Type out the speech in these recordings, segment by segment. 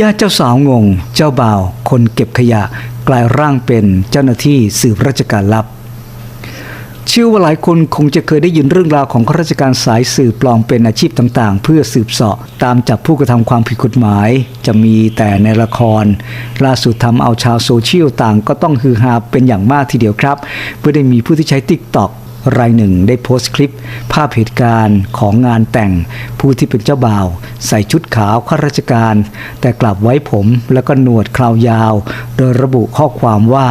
ญาติเจ้าสาวงง เจ้าบ่าว คนเก็บขยะกลายร่างเป็นเจ้าหน้าที่สืบราชการลับ เชื่อว่าหลายคนคงจะเคยได้ยินเรื่องราวของข้าราชการสายสืบปลอมเป็นอาชีพต่างๆ เพื่อสืบเสาะตามจับผู้กระทำความผิดกฎหมาย จะมีแต่ในละคร ล่าสุดทำเอาชาวโซเชียลต่างก็ต้องฮือฮาเป็นอย่างมากทีเดียวครับเพื่อได้มีผู้ที่ใช้ t ิ k t o k รายหนึ่งได้โพสต์คลิป ภาพเหตุการณ์ของงานแต่งผู้ที่เป็นเจ้าบ่าว ใส่ชุดขาวข้าราชการ แต่กลับไว้ผมแล้วก็หนวดคราวยาว โดยระบุข้อความว่า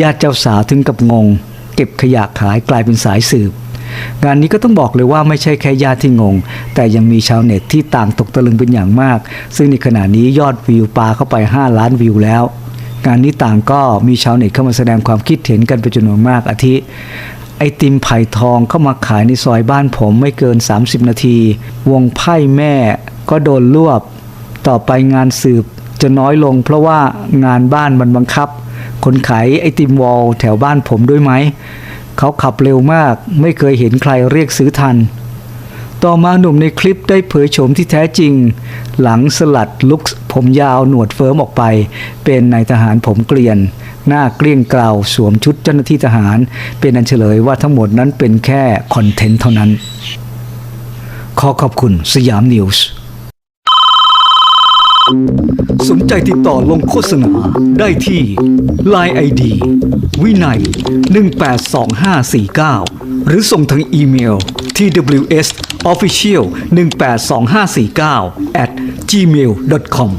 ญาติเจ้าสาวถึงกับงง เก็บขยะขายกลายเป็นสายสืบงานนี้ก็ต้องบอกเลยว่าไม่ใช่แค่ญาติที่งง แต่ยังมีชาวเน็ตที่ต่างตกตะลึงเป็นอย่างมาก ซึ่งในขณะนี้ยอดวิวปาเข้าไป 5 ล้านวิวแล้ว งานนี้ต่างก็มีชาวเน็ตเข้ามาแสดงความคิดเห็นกันเป็นจำนวนมากอาทิ ไอติมไผ่ทองเข้ามาขายในซอยบ้านผมไม่เกิน 30 นาที วงไพ่แม่ก็โดนรวบ ต่อไปงานสืบจะน้อยลงเพราะว่างานบ้านมันบังคับ คนขายไอติมวอลแถวบ้านผมด้วยไหม เขาขับเร็วมากไม่เคยเห็นใครเรียกซื้อทัน ต่อมาหนุ่มในคลิปได้เผยโฉมที่แท้จริง หลังสลัดลุกผมยาวหนวดเฟิร์มออกไป เป็นนายทหารผมเกลียน หน้าเกลี้ยงเกลาวสวมชุดเจ้าหน้าที่ทหาร เป็นอันเฉลยว่าทั้งหมดนั้นเป็นแค่คอนเทนต์เท่านั้น ขอขอบคุณสยามนิวส์สนใจติดต่อลงโฆษณาได้ที่ Line ID วินัย 182549 หรือส่งทางอีเมล tws official 182549 at gmail.com